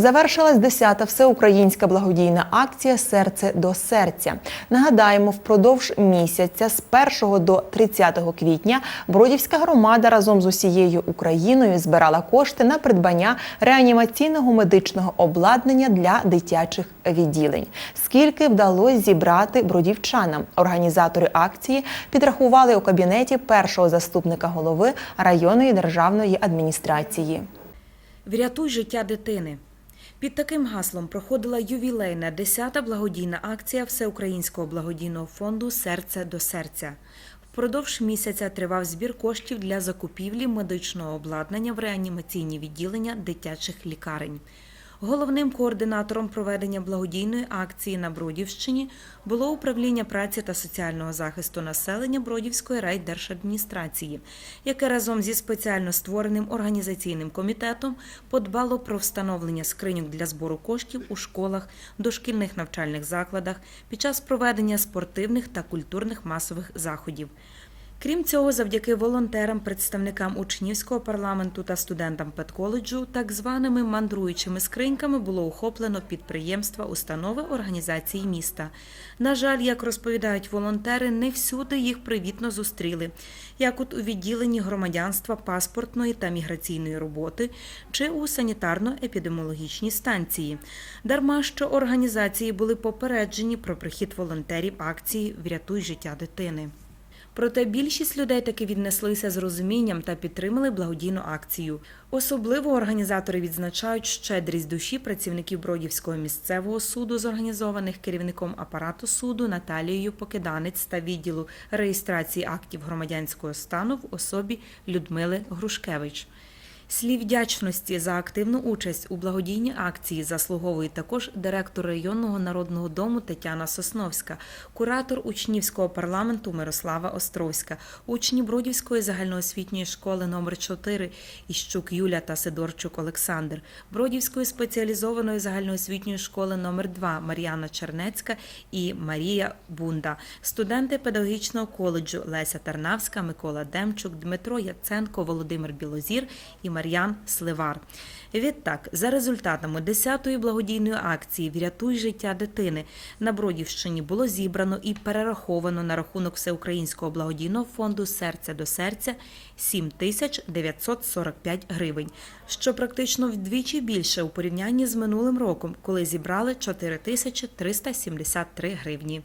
Завершилась 10-та всеукраїнська благодійна акція Серце до серця. Нагадаємо, впродовж місяця з 1 до 30 квітня Бродівська громада разом з усією Україною збирала кошти на придбання реанімаційного медичного обладнання для дитячих відділень. Скільки вдалося зібрати бродівчанам? Організатори акції підрахували у кабінеті першого заступника голови районної державної адміністрації. Врятуй життя дитини. Під таким гаслом проходила ювілейна 10-та благодійна акція Всеукраїнського благодійного фонду Серце до серця. Впродовж місяця тривав збір коштів для закупівлі медичного обладнання в реанімаційні відділення дитячих лікарень. Головним координатором проведення благодійної акції на Бродівщині було управління праці та соціального захисту населення Бродівської райдержадміністрації, яке разом зі спеціально створеним організаційним комітетом подбало про встановлення скриньок для збору коштів у школах, дошкільних навчальних закладах під час проведення спортивних та культурних масових заходів. Крім цього, завдяки волонтерам, представникам учнівського парламенту та студентам педколеджу, так званими мандруючими скриньками було охоплено підприємства, установи організації міста. На жаль, як розповідають волонтери, не всюди їх привітно зустріли, як от у відділенні громадянства паспортної та міграційної роботи чи у санітарно-епідеміологічній станції. Дарма що організації були попереджені про прихід волонтерів акції Врятуй життя дитини. Проте більшість людей таки віднеслися з розумінням та підтримали благодійну акцію. Особливо організатори відзначають щедрість душі працівників Бродівського місцевого суду, зорганізованих керівником апарату суду Наталією Покиданець та відділу реєстрації актів громадянського стану в особі Людмили Грушкевич. Слів вдячності за активну участь у благодійній акції заслуговує також директор районного народного дому Тетяна Сосновська, куратор учнівського парламенту Мирослава Островська, учні Бродівської загальноосвітньої школи номер 4 Іщук Юля та Сидорчук Олександр, Бродівської спеціалізованої загальноосвітньої школи номер 2 Мар'яна Чернецька і Марія Бунда, студенти педагогічного коледжу Леся Тарнавська, Микола Демчук, Дмитро Яценко, Володимир Білозір і Мар'ян Сливар. Відтак, за результатами 10-ї благодійної акції Врятуй життя дитини на Бродівщині було зібрано і перераховано на рахунок Всеукраїнського благодійного фонду Серця до серця 7 тисяч 945 гривень, що практично вдвічі більше у порівнянні з минулим роком, коли зібрали 4 тисячі 373 гривні.